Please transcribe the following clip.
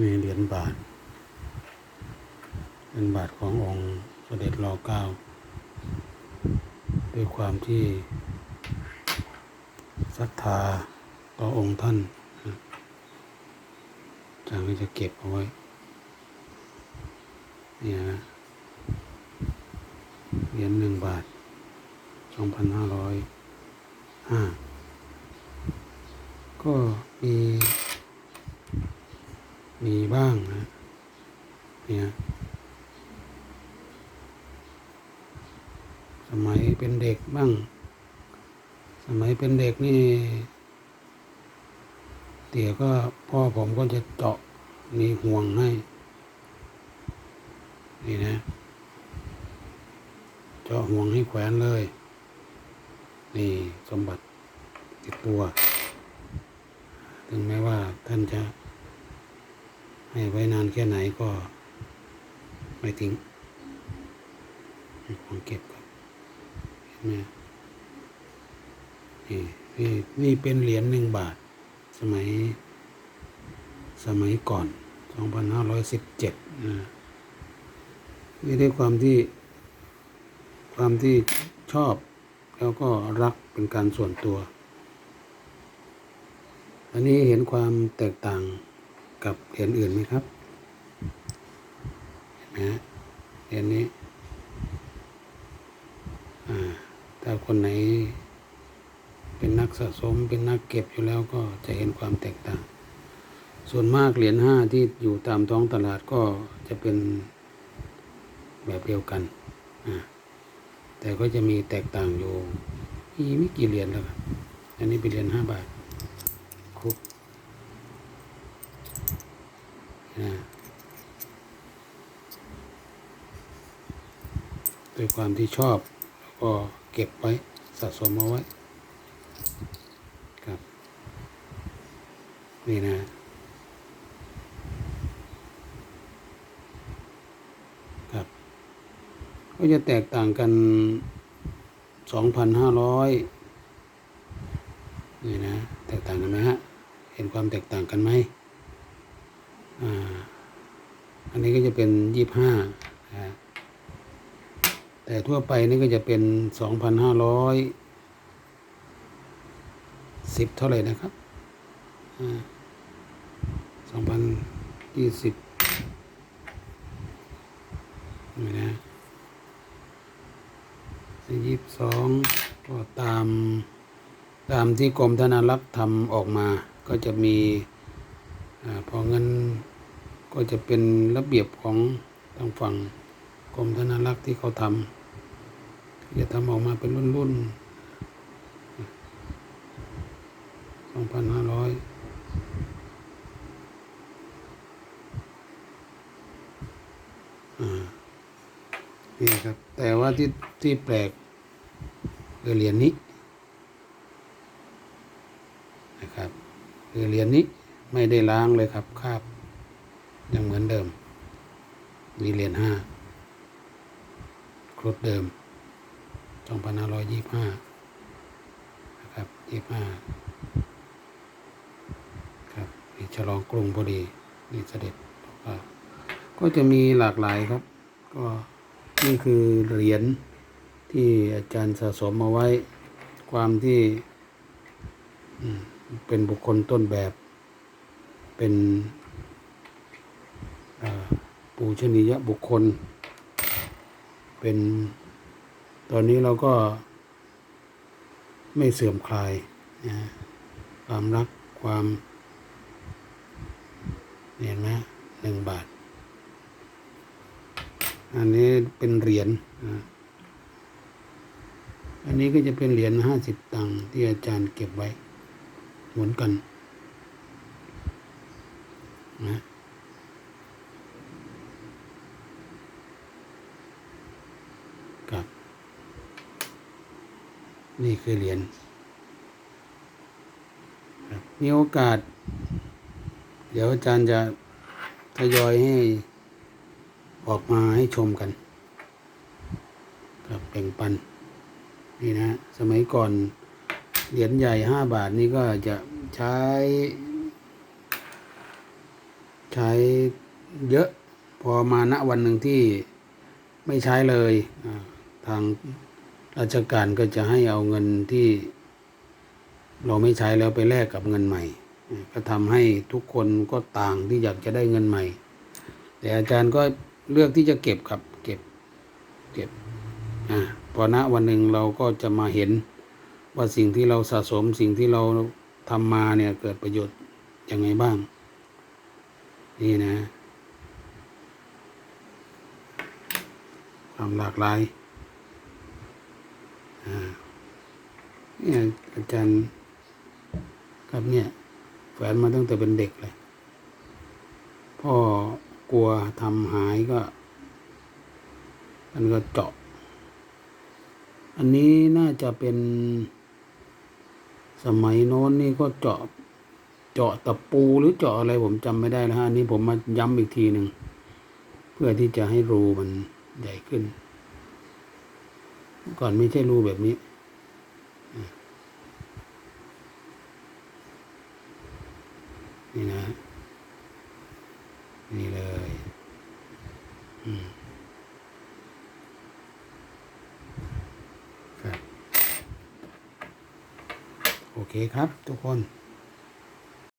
นี่เหรียญบาทเป็นบาทขององค์เสด็จรอเก้าด้วยความที่ศรัทธาต่อองค์ท่านจารย์ก็จะเก็บเอาไว้เนี่ยนะเหรียญหนึ่งบาทสองพันห้าร้อยห้าก็มี มีบ้างนะเนี่ยสมัยเป็นเด็กบ้าง สมัยเป็นเด็กนี่ เตี๋ยก็พ่อผมก็จะเจาะมีห่วงให้ นี่นะ เจาะห่วงให้แขวนเลย นี่สมบัติติดตัว ถึงแม้ว่าท่านจะ ให้ไว้นานแค่ไหนก็ไม่ทิ้งของเก็บครับเห็นไหมนี่นี่นี่เป็นเหรียญหนึ่งบาท สมัย สมัยก่อน 2517นะนี่ด้วยความที่ความที่ชอบแล้วก็รักเป็นการส่วนตัว อันนี้เห็นความแตกต่าง กับเหรียญอื่นไหมครับเห็นไหมฮะเหรียญนี้อ่าถ้าคนไหนเป็นนักสะสมเป็นนักเก็บอยู่แล้วก็จะเห็นความแตกต่าง ส่วนมากเหรียญห้าที่อยู่ตามท้องตลาดก็จะเป็นแบบเดียวกันแต่ก็จะมีแตกต่างอยู่มีไม่กี่เหรียญแล้วอันนี้เป็นเหรียญห้าบาทครบ นะ ด้วยความที่ชอบ แล้วก็เก็บไว้สะสมเอาไว้ครับ นี่นะครับก็จะแตกต่างกันสองพันห้าร้อยนี่นะ แตกต่างกันไหมฮะ เห็นความแตกต่างกันไหม อันนี้ก็จะเป็นยี่ห้าแต่ทั่วไปนี่ก็จะเป็นสองพันห้าร้อยสิบเท่าไหร่นะครับสองพันยี่สิบนี่นะยี่สิบสองก็ตามตามที่กรมธนารักษ์ทำออกมา ก็จะมีอพอเงิน ก็จะเป็นระเบียบของทางฝั่งกรมธนารักษ์ที่เขาทำจะทำออกมาเป็นรุ่นรุ่นสองพันห้าร้อยนี่ครับ แต่ว่าที่ที่แปลกคือเหรียญนี้นะครับคือเหรียญนี้ไม่ได้ล้างเลยครับคาบ ยังเหมือนเดิมมีเหรียญห้าครบเดิมสองพันห้าร้อยยี่ห้านะครับยี่ห้าครับนี่ฉลองกรุงพอดี นี่เสด็จก็ก็จะมีหลากหลายครับ ก็นี่คือเหรียญที่อาจารย์สะสมมาไว้ ความที่เป็นบุคคลต้นแบบเป็น ปูชนียบุคคล เป็น ตอนนี้เราก็ไม่เสื่อมคลายนะความรักความเห็นไหมหนึ่งบาท อันนี้เป็นเหรียญอันนี้ก็จะเป็นเหรียญห้าสิบตังค์ที่อาจารย์เก็บไว้เหมือนกันนะกับ นี่คือเหรียญมีโอกาส เดี๋ยวอาจารย์จะทยอยให้ออกมาให้ชมกันครับแบ่งปัน นี่นะ สมัยก่อนเหรียญใหญ่ห้าบาทนี่ก็จะใช้ ใช้เยอะ พอมาณวันหนึ่งที่ไม่ใช้เลย ทาง ราชการก็จะให้เอาเงินที่เราไม่ใช้แล้วไปแลกกับเงินใหม่ ก็ทำให้ทุกคนก็ต่างที่อยากจะได้เงินใหม่ แต่อาจารย์ก็เลือกที่จะเก็บครับเก็บเก็บอ่าพอณวันหนึ่งเราก็จะมาเห็นว่าสิ่งที่เราสะสมสิ่งที่เราทำมาเนี่ยเกิดประโยชน์ยังไงบ้าง นี่นะ ความหลากหลาย เนี่ยอาจารย์ครับเนี่ยแฝนมาตั้งแต่เป็นเด็กเลย พ่อกลัวทำหายก็ มันก็เจาะ อันนี้น่าจะเป็น สมัยโน้นนี่ก็เจาะ เจาะตะปูหรือเจาะอะไรผมจำไม่ได้แล้วฮะอันนี้ผมมาย้ำอีกทีหนึ่ง เพื่อที่จะให้รูมันใหญ่ขึ้น ก่อนไม่ใช่รูแบบนี้ นี่นะ นี่เลยอืมครับ โอเคครับทุกคน